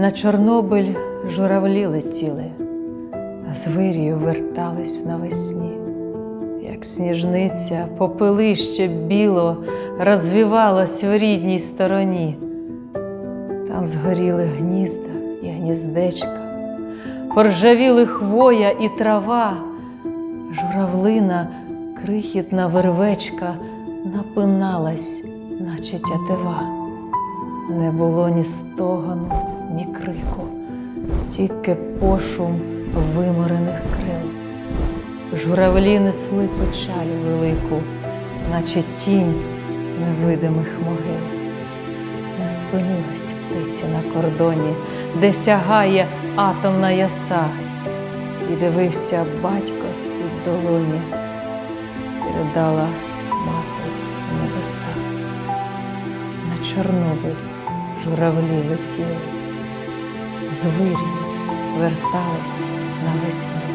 На Чорнобиль журавлі летіли, а з вирію вертались навесні, як сніжниця попелище біло розвівалось у рідній стороні. Там згоріли гнізда і гніздечка, поржавіли хвоя і трава, журавлина, крихітна вервечка напиналась, наче тятива. Не було ні стогану, ні крику, тільки пошум виморених крил. Журавлі несли печаль велику, наче тінь невидимих могил. Не спинилась птиці на кордоні, де сягає атомна яса, і дивився батько з-під долоні, передала мати небеса. На Чорнобиль журавлі летіли, з вирію вертались навесні.